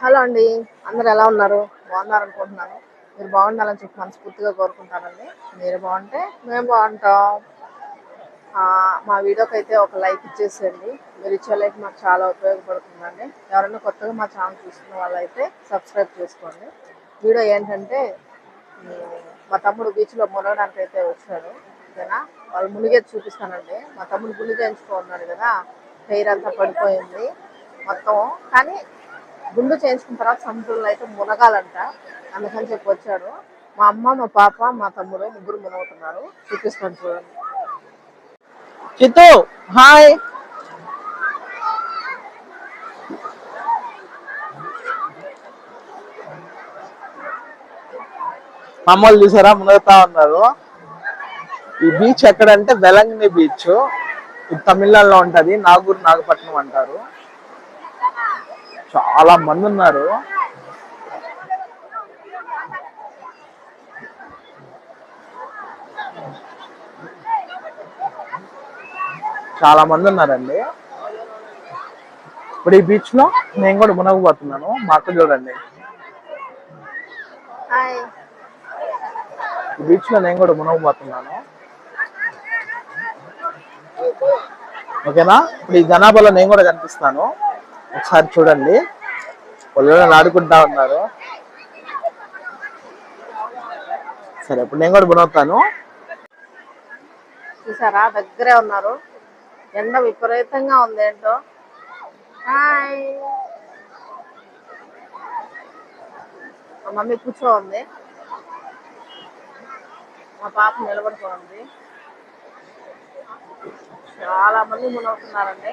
Hello అండి. అందరు ఎలా ఉన్నారు? బాగున్నారు అనుకుంటున్నాను. మీరు బాగుండాలని చెప్పి మనస్ఫూర్తిగా కోరుకుంటానండి. మీరు బాగుంటే మేము బాగుంటాం. మా వీడియోకి అయితే ఒక లైక్ ఇచ్చేసేయండి. మీరు ఇచ్చే లైక్ మాకు చాలా ఉపయోగపడుతుందండి. ఎవరైనా కొత్తగా మా ఛానల్ చూస్తున్న వాళ్ళైతే సబ్స్క్రైబ్ చేసుకోండి. వీడియో ఏంటంటే మా తమ్ముడు బీచ్లో మునగడానికి అయితే వచ్చాడు. ఓకేనా? వాళ్ళు మునిగేది చూపిస్తానండి. మా తమ్ముడు గుళ్ళు చేయించుకున్నాడు కదా. హెయిర్ అంతా పడిపోయింది. మొత్తం. కానీ గుండు చేయించుకున్న తర్వాత సముద్రంలో అయితే మునగాలంట. అందుకని చెప్పి వచ్చాడు. మా అమ్మ మా పాప మా తమ్ముడు ముగ్గురు మునగుతున్నారు. చూపిస్తాను చూడండి. చిత్తు హాయ్. మమ్మల్ని చూసారా? మునుగుతా ఉన్నారు. ఈ బీచ్ ఎక్కడంటే వెలంగిని బీచ్. ఇది తమిళనాడులో ఉంటది. నాగూర్ నాగపట్నం అంటారు. చాలా మంది ఉన్నారు. చాలా మంది ఉన్నారండి. ఇప్పుడు ఈ బీచ్లో నేను కూడా మునగబోతున్నాను. మా అక్క చూడండి. బీచ్లో నేను కూడా మునగబోతున్నాను. ఓకేనా? ఇప్పుడు ఈ జనాభాలో నేను కూడా కనిపిస్తాను. ఒకసారి చూడండి. పొలంలో ఆడుకుంటా ఉన్నారు. సరే ఇప్పుడు నేను కూడా మునగుతాను చూసారా? దగ్గరే ఉన్నారు. ఎండ విపరీతంగా ఉంది ఏంటో? హాయ్. మా మమ్మీ కూర్చో ఉంది. మా పాప నిలబడుతోంది. చాలా మంది మునవుతున్నారండి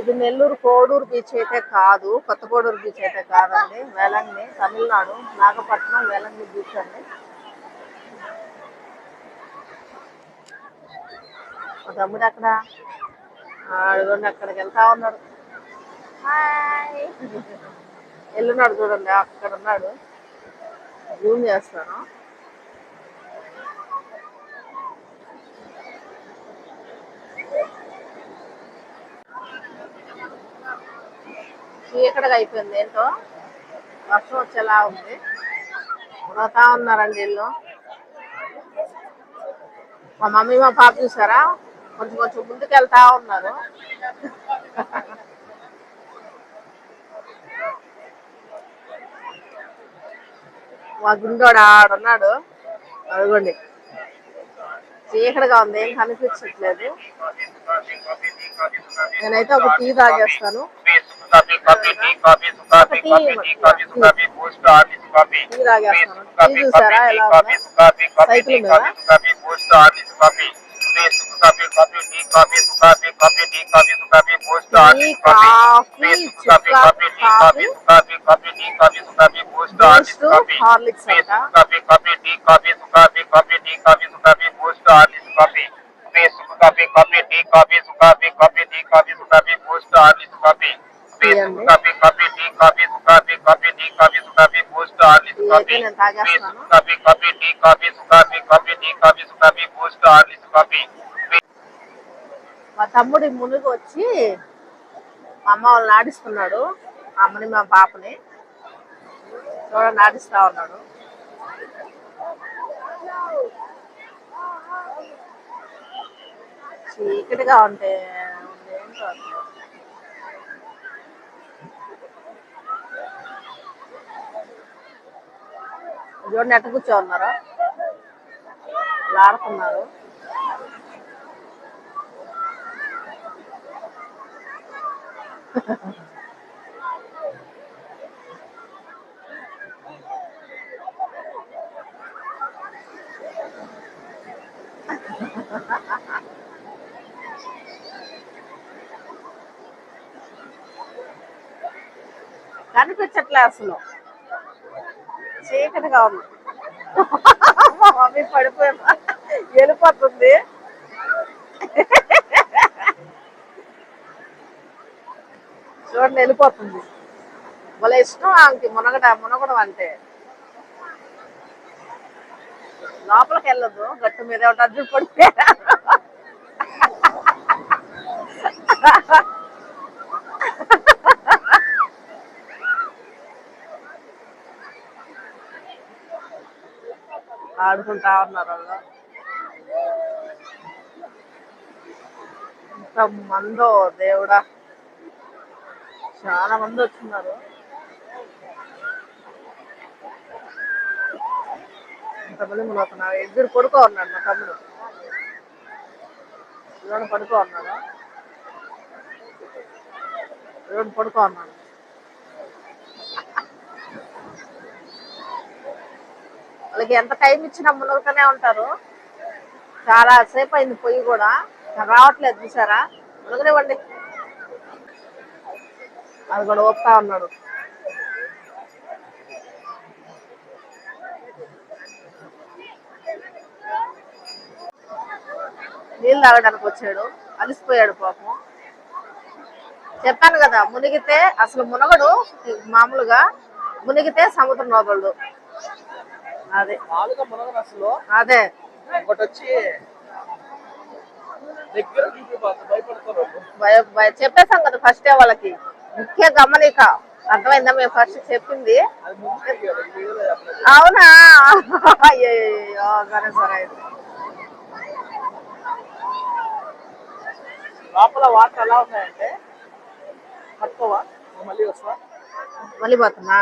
ఇది నెల్లూరు కోడూరు బీచ్ అయితే కాదు కొత్త కోడూరు బీచ్ అయితే కాదండి. వేలంగిని తమిళనాడు నాగపట్నం వేలంగిని బీచ్ అండి. తమ్ముడు అక్కడ అడుగుండి అక్కడికి వెళ్తా ఉన్నాడు. వెళ్ళున్నాడు చూడండి అక్కడ ఉన్నాడు. జూమ్ చేస్తాను. చీకటిగా అయిపోయింది. ఏంటో? వర్షం వచ్చేలా ఉంది. పోతా ఉన్నారండి ఇల్లు. మా మమ్మీ మా పాప చూసారా? కొంచెం కొంచెం ముందుకు వెళ్తా ఉన్నారు. మా గుండోడు ఆడున్నాడు అడుగుండి చీకటిగా ఉంది. ఏం కనిపించట్లేదు. నేనైతే ఒక tea తాగేస్తాను. Coffee coffee tea coffee coffee coffee tea coffee coffee post office coffee tea తాగేస్తాను tea చూసారా ఎలా కాఫీ ఉందో కాఫీ కాఫీ టీ సైకిల్ మీద coffee coffee post office coffee coffee coffee tea coffee coffee coffee tea coffee coffee post tea office coffee coffee coffee చుక్క coffee tea coffee coffee tea coffee coffee post office Boost coffee Horlicks అంట coffee coffee tea coffee coffee coffee tea coffee coffee post office coffee coffee coffee tea coffee coffee coffee tea coffee coffee post office coffee. Coffee coffee tea coffee coffee coffee tea coffee coffee post coffee coffee coffee tea coffee coffee coffee tea coffee coffee post office coffee మా తమ్ముడి మునుగు వచ్చి మా అమ్మ వాళ్ళని ఆడిస్తున్నాడు. మా అమ్మని మా పాపని చూడండి ఆడిస్తా ఉన్నాడు. చీకటిగా ఉంటే ఉంది ఏంటో అసలు. చూడండి ఎట్ట కూర్చో ఉన్నారు ఆడుతున్నారు. కనిపించట్లే అసలు. చీకటిగా ఉంది. మమ్మీ పడిపోయి. వెళ్ళిపోతుంది చూడండి వెళ్ళిపోతుంది వాళ్ళ ఇష్టం ఆమెకి మునగడ మునగడం అంటే. లోపలికి వెళ్ళదు గట్టు మీద ఒకటి అడ్డు పడిపోయారు ఆడుకుంటా ఉన్నారు వాళ్ళు. ఎంత మందో దేవుడా. చాలా మంది వచ్చిన్నారు. ఇంతమంది నా ఇద్దరు పడుకో ఉన్నాడు మా తమ్ముడు. ఇవాడు పడుకో ఉన్నాడు ఇవాడు పడుకో ఉన్నాడు వాళ్ళకి ఎంత టైం ఇచ్చినా మునుగుతూనే ఉంటారు. చాలా సేపు అయింది పొయ్యి కూడా. రావట్లేదు చూసారా? మునగనివ్వండి అది కూడా వస్తా ఉన్నాడు. నీళ్ళు తాగడానికి వచ్చాడు. అలిసిపోయాడు పాపం. చెప్పాను కదా మునిగితే అసలు మునగడు మామూలుగా మునిగితే సముద్రం నోదలడు అదే. మామూలుగా మునగను అసలు అదే ఒకటి వచ్చి దగ్గర భయపడతారు చెప్పేసాం కదా ఫస్ట్ వాళ్ళకి. ముఖ్య గమనిక. అర్థమైందా? మేము ఫస్ట్ చెప్పింది. అవునా? సరే సరే. లోపల వాటర్ ఎలా ఉన్నాయంటే పట్టుకోవా మళ్ళీ వస్తావా మళ్ళీ పోతున్నా?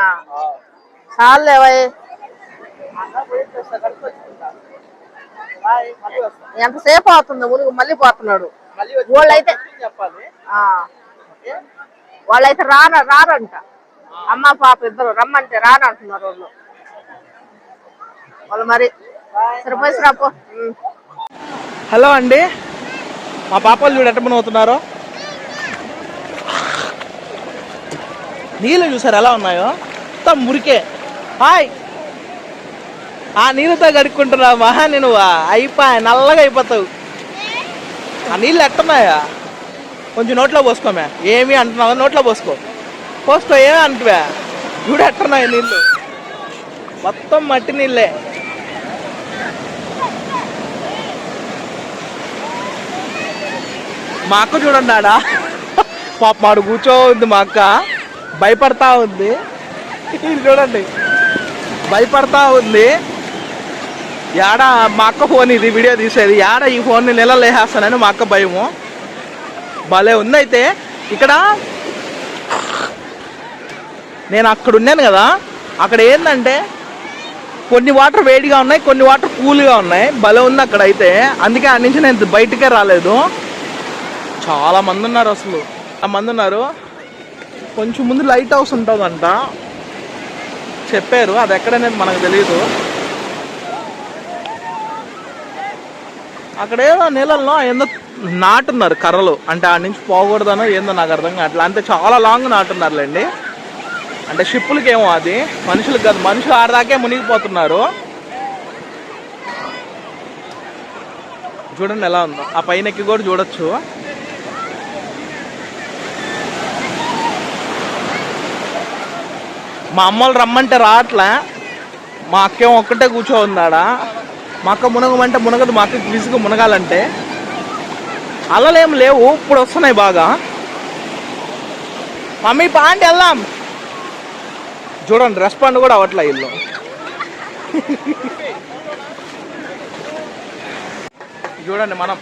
చాలు లేవయ్ ఎంతసేపు అవుతుంది? మురుగు మళ్ళీ పోతున్నాడు. వాళ్ళైతే- చెప్పాలి వాళ్ళైతే రాన రారంట. అమ్మ పాప ఇద్దరు రమ్మంటే రానంటున్నారు వాళ్ళు. వాళ్ళు మరి సరిపోయి రాపో హలో అండి. మా పాపలు చూడు ఎట్టమని అవుతున్నారో నీళ్ళు చూసారు ఎలా ఉన్నాయో? మొత్తం మురికే. హాయ్. ఆ నీళ్ళతో కడుక్కుంటున్నావా నేను అయిపోయా నల్లగా అయిపోతావు. ఆ నీళ్ళు ఎట్టున్నాయా? కొంచెం నోట్లో పోసుకోమే ఏమి అంటున్నావు? నోట్లో పోసుకో. పోసుకో ఏమి అంటువా? చూడు ఎట్టున్నాయి నీళ్ళు. మొత్తం మట్టి నీళ్ళే. మా అక్క చూడండి ఆడ. పాప మాడు కూర్చో ఉంది మా అక్క. భయపడతా ఉంది. చూడండి. భయపడతా ఉంది. యాడ మా అక్క ఫోన్ ఇది వీడియో తీసేది. యాడ ఈ ఫోన్ నెలలో వేసేస్తానని మా అక్క భయము. భలే ఉంది అయితే ఇక్కడ నేను అక్కడ ఉన్నాను కదా అక్కడ ఏంటంటే కొన్ని వాటర్ వేడిగా ఉన్నాయి కొన్ని వాటర్ కూల్గా ఉన్నాయి. భలే ఉంది అక్కడ అయితే. అందుకే ఆ నుంచి నేను బయటికే రాలేదు. చాలా మంది ఉన్నారు అసలు. ఆ మంది ఉన్నారు. కొంచెం ముందు లైట్ హౌస్ ఉంటుందంట. చెప్పారు. అది ఎక్కడనేది మనకు తెలియదు అక్కడ ఏదో నీళ్ళల్లో ఏందో నాటున్నారు కర్రలు. అంటే ఆ నుంచి పోకూడదనో ఏందో నాకు అర్థం కావట్లేదు అంతే చాలా లాంగ్ నాటున్నారులేండి. అంటే షిప్పులకేమో అది. మనుషులకు కాదు మనుషులు ఆడదాకే మునిగిపోతున్నారు. చూడండి ఎలా ఉందో. ఆ పైన ఎక్కి కూడా చూడొచ్చు. మా అమ్మలు రమ్మంటే రావట్లే. మా అక్కేమో ఒక్కటే కూర్చో ఉందాడా మా అక్క మునగమంటే మునగదు మా అక్కకి విసుగు మునగాలంటే. అల్లలేం లేవు ఇప్పుడు వస్తున్నాయి బాగా. మమ్మీ పాండి వెళ్దాం. చూడండి రెస్పాండ్ కూడా అవట్లే ఇల్లు చూడండి మనం.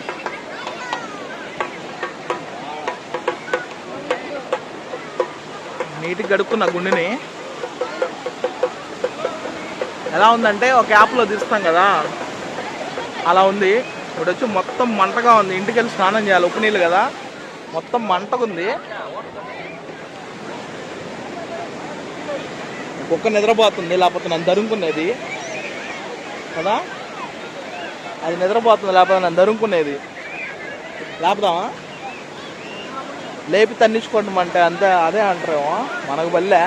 నీట్గా గడుపుకున్న గుండెని. ఎలా ఉందంటే ఒక యాప్లో తీస్తాం కదా. అలా ఉంది. ఇప్పుడు వచ్చి మొత్తం మంటగా ఉంది. ఇంటికి వెళ్ళి స్నానం చేయాలి. ఉప్పు నీళ్ళు కదా. మొత్తం మంటకుంది ఉంది కుక్క నిద్రపోతుంది. లేకపోతే నన్ను దరుముకునేది కదా? అది నిద్రపోతుంది. లేకపోతే నన్ను దరుముకునేది లేపుదామా? లేపి తన్నించుకోవడం అంటే అంతే అదే అంటారేమో. మనకు బల్లే.